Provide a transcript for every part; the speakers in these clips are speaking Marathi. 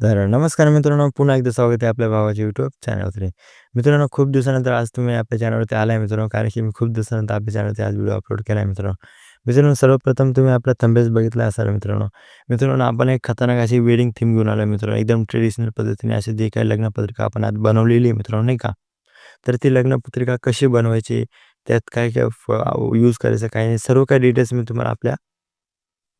तर नमस्कार मित्रांनो, पुन्हा एकदा स्वागत आहे आपल्या भावाच्या यूट्यूब चॅनलवरती. मित्रांनो, खूप दिवसानंतर आज तुम्ही आपल्या चॅनलवरती आला आहे मित्रांनो, कारण की मी खूप दिवसानंतर आपल्या चॅनलवरती आज व्हिडिओ अपलोड केला आहे मित्रांनो. मित्रांनो, सर्वप्रथम तुम्ही आपला थंबेस बघितला असाल मित्रांनो. मित्रांनो, आपण एक खतरनाक अशी वेडिंग थीम घेऊन आलो मित्रांनो. एकदम ट्रेडिशनल पद्धतीने अशी जी काही लग्नपत्रिका आपण आज बनवलेली आहे मित्रांनो, नाही का. तर ती लग्नपत्रिका कशी बनवायची, त्यात काय काय यूज करायचं, काय नाही, सर्व काही डिटेल्स मी तुम्हाला आपल्या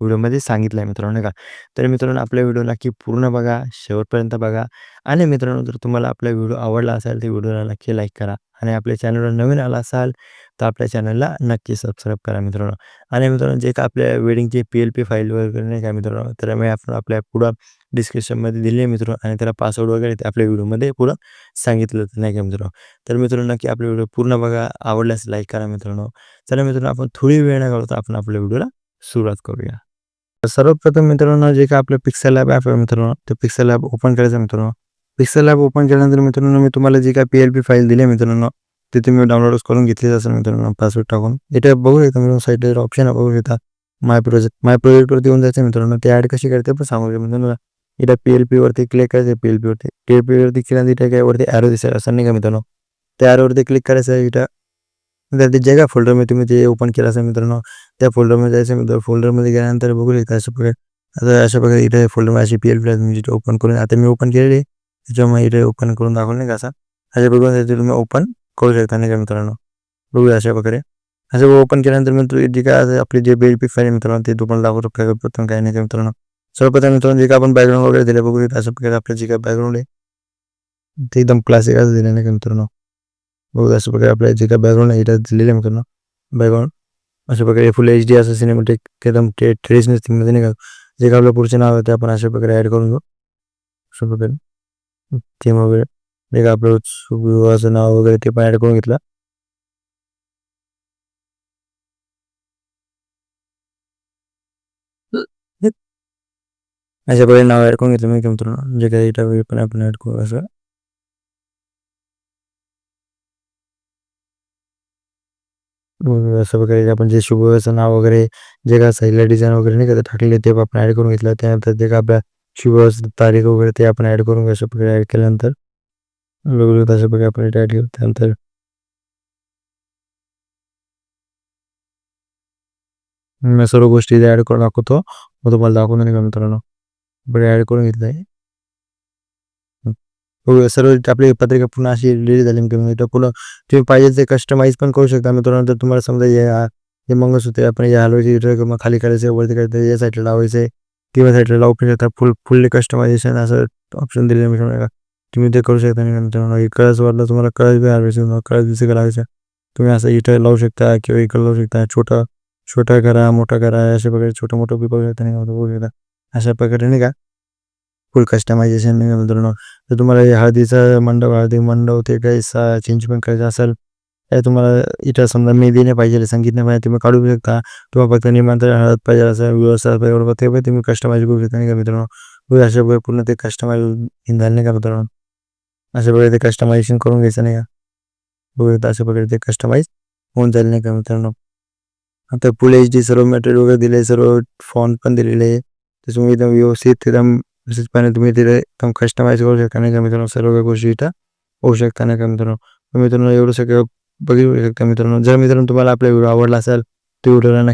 व्हिडिओमध्ये सांगितलं आहे मित्रांनो, का. तर मित्रांनो, आपल्या व्हिडिओ नक्की पूर्ण बघा, शेवटपर्यंत बघा आणि मित्रांनो, जर तुम्हाला आपला व्हिडिओ आवडला असेल, तर व्हिडिओला नक्की लाईक करा आणि आपल्या चॅनलवर नवीन आला असाल, तर आपल्या चॅनलला नक्की सबस्क्राईब करा मित्रांनो. आणि मित्रांनो, जे का आपल्या वेडिंगची पी-एल-पी फाईल वगैरे नाही का मित्रांनो, तर मी आपण आपल्या पुढं डिस्क्रिप्शनमध्ये दिली आहे मित्रांनो आणि त्याला पासवर्ड वगैरे ते आपल्या व्हिडिओमध्ये पुढं सांगितलं नाही का मित्रांनो. तर मित्रांनो, नक्की आपला व्हिडिओ पूर्ण बघा, आवडल्यास लाईक करा मित्रांनो. चला मित्रांनो, आपण थोडी वेळ न घालवता आपण आपल्या व्हिडिओला सुरुवात करूया. सर्वप्रथम मित्रांनो, जे काय आपलं पिक्सेल लॅब ॲप आहे मित्रांनो, ते पिक्सेल लॅब ओपन करायचं मित्रांनो. पिक्सेल लॅब ओपन केल्यानंतर मित्रांनो, मी तुम्हाला जी काय पी-एल-पी फाईल दिली आहे मित्रांनो, ते तुम्ही डाउनलोड करून घेतलीच असेल मित्रांनो, पासवर्ड टाकून. इथे बघू शकता मित्रांनो, साईडला ऑप्शन बघू शकता. माय प्रोजेक्ट माय प्रोजेक्टवरती येऊन जायचं मित्रांनो. ते ॲड कशी करते पण सांगू मित्रांनो. इथं पी-एल-पीवरती क्लिक करायचं पी-एल-पीवरती. पी-एल-पीवरती केल्यानंतर इथे काय वरती ॲरो दिसेल असं नाही का मित्रांनो. त्या ॲरोवरती क्लिक करायचं इथं. तर ते जे फोल्डर फोल्डरमध्ये तुम्ही ते ओपन केलं असेल मित्रांनो, त्या फोल्डरमध्ये जायचं मित्रांनो. फोल्डरमध्ये गेल्यानंतर बघू शकता अशा प्रकारे आता अशा प्रकारे इथे फोल्डर अशी पी-एल-पी तुम्ही जिथे ओपन करून आता मी ओपन केलेली त्याच्यामुळे इथे ओपन करून दाखवलं नाही का असा अशा प्रकारे तुम्ही ओपन करू शकता नाही का मित्रांनो. बघूया अशा प्रकारे. असं ओपन केल्यानंतर मित्र जे काय आपली जे पी-एल-पी फाईल मित्रांनो, ते तुम्हाला दाखवतो प्रथम काय नाही का मित्रांनो. सर्वप्रथम मित्रांनो, जे काय आपण बॅकग्राऊंड वगैरे दिले बघू अशा प्रकारे आपलं जे काय बॅकग्राऊंड आहे, ते एकदम क्लासिक असं दिलं नाही का मित्रांनो. बघूया अशा प्रकारे आपल्या जे काय बॅकग्राऊंड आहे इथं दिलेलं आहे मित्रांनो. बॅकग्राऊंड अशा प्रकारे फुल एच डी असं सिनेमॅटिक एकदम ट्रेडिशनल थिंगमध्ये नाही का. जे काय आपलं पुढचे नाव आहे ते आपण अशा प्रकारे ॲड करून घेऊ. अशा प्रकारे थीम वगैरे जे काय आपलं विवाहाचं नाव वगैरे ते पण ॲड करून घेतलं. अशा प्रकारे नाव ॲड करून घेतलं मी मित्रांनो. जे काही इथं पण आपण ॲड करू असं. असं वगैरे आपण जे शुभविवाहाचं नाव वगैरे जे काय साईडला डिझाईन वगैरे नाही का टाकले ते आपण ॲड करून घेतलं. त्यानंतर जे काय आपल्या शुभ तारीख वगैरे ते आपण ॲड करून घ्या प्रकारे ॲड केल्यानंतर वेगवेगळ्या अशा प्रकारे आपण इथे ॲड केलं. त्यानंतर मी सर्व गोष्टी इथे ॲड करून दाखवतो. मग तुम्हाला दाखवून नाही का मित्रांनो. बरं ॲड करून घेतलं आहे. हो, सर्व आपली पत्रिका पुन्हा अशी रिलीज झाली कमी म्हणजे तर पुन्हा तुम्ही पाहिजे ते कस्टमाइज पण करू शकता मित्रांनो. तर तुम्हाला समजा हे हे मंगळसूत्र आपण या हलवायचे मग खाली करायचं वरती करायचं या साईडला लावायचं आहे किंवा साईडला लावू पण शकता. फुल फुल्ली कस्टमायझेशन असं ऑप्शन दिलेलं मित्रांनो. तुम्ही ते करू शकता मित्रांनो. हे कळस वाटलं तुम्हाला कळस बी हलवायचं कळस दुसरीकडे लावायचं. तुम्ही असं इथं लावू शकता किंवा इकडं लावू शकता. छोटा छोटा करा, मोठा करा अशा प्रकारे छोटं मोठं बी बघू शकता नाही बघू शकता. अशा प्रकारे नाही का फुल कस्टमायझेशन नाही तुम्हाला हे हळदीचा मंडप, हळदी मंडप ते काही सा चेंज पण करायचं असेल, तर तुम्हाला इथं समजा मेहदीने पाहिजे, संगीत नाही पाहिजे, तुम्ही काढू शकता. तुम्हाला फक्त निमंत्रण हळद पाहिजे असं व्यवस्था पाहिजे ते पण तुम्ही कस्टमाइज करू शकता नाही का मित्रांनो. अशा प्रकारे पूर्ण ते कस्टमाइज झालं नाही का मित्रांनो. अशा प्रकारे ते कस्टमायझेशन करून घ्यायचं नाही का. बघू शकता अशा प्रकारे ते कस्टमाइज होऊन जाईल नाही का मित्रांनो. आता फुल एच डी सर्व मटेरियल वगैरे दिले सर्व फॉन्ट पण दिलेले आहे. त्याच्यामुळे एकदम व्यवस्थित एकदम तसेच पाणी तुम्ही तिथे एकदम कस्टमाइज करू शकता नाही का मित्रांनो. सर्व गोष्टी इथं होऊ शकता नाही का मित्रांनो. मित्रांनो एवढं सगळं बघू शकता मित्रांनो. जर मित्रांनो तुम्हाला आपला व्हिडिओ आवडला असेल तर व्हिडिओला नक्की